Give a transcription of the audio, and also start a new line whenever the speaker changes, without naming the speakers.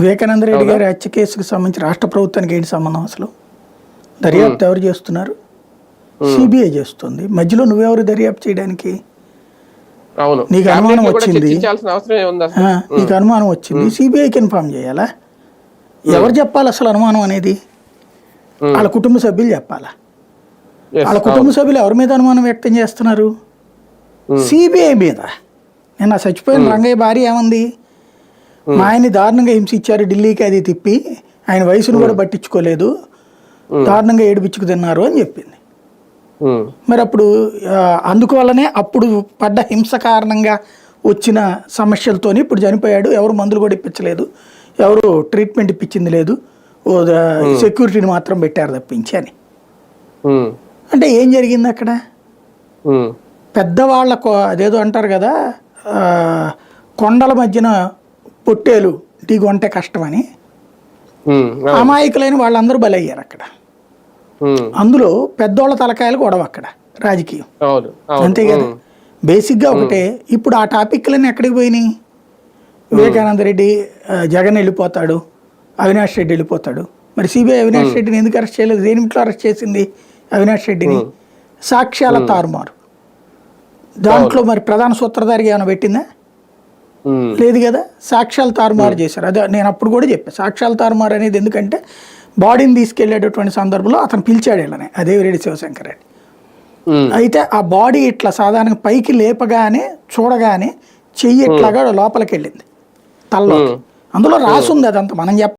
వివేకానంద రెడ్డి గారి హత్య కేసుకు సంబంధించి రాష్ట్ర ప్రభుత్వానికి ఏంటి సంబంధం అసలు? దర్యాప్తు ఎవరు చేస్తున్నారు? సిబిఐ చేస్తుంది. మధ్యలో నువ్వెవరు దర్యాప్తు చేయడానికి? నీకు అనుమానం వచ్చింది. నీకు అనుమానం వచ్చింది. సిబిఐకి ఇన్ఫామ్ చేయాలా? ఎవరు చెప్పాలి అసలు అనుమానం అనేది. వాళ్ళ కుటుంబ సభ్యులు చెప్పాలా? వాళ్ళ కుటుంబ సభ్యులు ఎవరి మీద అనుమానం వ్యక్తం చేస్తున్నారు? సిబిఐ మీద. నిన్న చచ్చిపోయిన రంగయ్య భార్య ఏమంది? మా ఆయన్ని దారుణంగా హింసించారు ఢిల్లీకి అది తిప్పి ఆయన వయసును కూడా పట్టించుకోలేదు. దారుణంగా ఏడిపించుకు తిన్నారు అని చెప్పింది. మరి అప్పుడు అందువల్లనే అప్పుడు పడ్డ హింస కారణంగా వచ్చిన సమస్యలతోని ఇప్పుడు చనిపోయాడు. ఎవరు మందులు కూడా ఇప్పించలేదు. ఎవరు ట్రీట్మెంట్ ఇప్పించింది లేదు. సెక్యూరిటీని మాత్రం పెట్టారు తప్పించి అని. అంటే ఏం జరిగింది అక్కడ? పెద్దవాళ్ళ అదేదో అంటారు కదా కొండల మధ్యన పొట్టేలు దిగొంటే కష్టమని. అమాయకులైన వాళ్ళందరూ బలయ్యారు అక్కడ. అందులో పెద్దోళ్ళ తలకాయలు గొడవ అక్కడ రాజకీయం. అంతే కదా బేసిక్గా ఒకటే ఇప్పుడు ఆ టాపిక్లన్నీ ఎక్కడికి పోయినాయి? వివేకానంద రెడ్డి జగన్ వెళ్ళిపోతాడు అవినాష్ రెడ్డి వెళ్ళిపోతాడు. మరి సిబిఐ అవినాష్ రెడ్డిని ఎందుకు అరెస్ట్ చేయలేదు? దేనిట్లో అరెస్ట్ చేసింది అవినాష్ రెడ్డిని? సాక్ష్యాల తారుమారు. దాంట్లో మరి ప్రధాన సూత్రధారిగా ఏమైనా పెట్టిందా? లేదు కదా? సాక్ష్యాలు తారుమారు చేశారు. అదే నేను అప్పుడు కూడా చెప్పాను సాక్ష్యాలు తారుమారు అనేది ఎందుకంటే బాడీని తీసుకెళ్ళేటటువంటి సందర్భంలో అతను పిలిచాడు వీళ్ళని అదే రెడ్డి శివశంకర్ రెడ్డి.
ఉమ్,
అయితే ఆ బాడీ ఇట్లా సాధారణంగా పైకి లేపగానే చూడగానే చెయ్యి ఇట్లాగా లోపలికి వెళ్ళింది. తల్లో అందులో రాసుంది అదంతా. మనం చెప్ప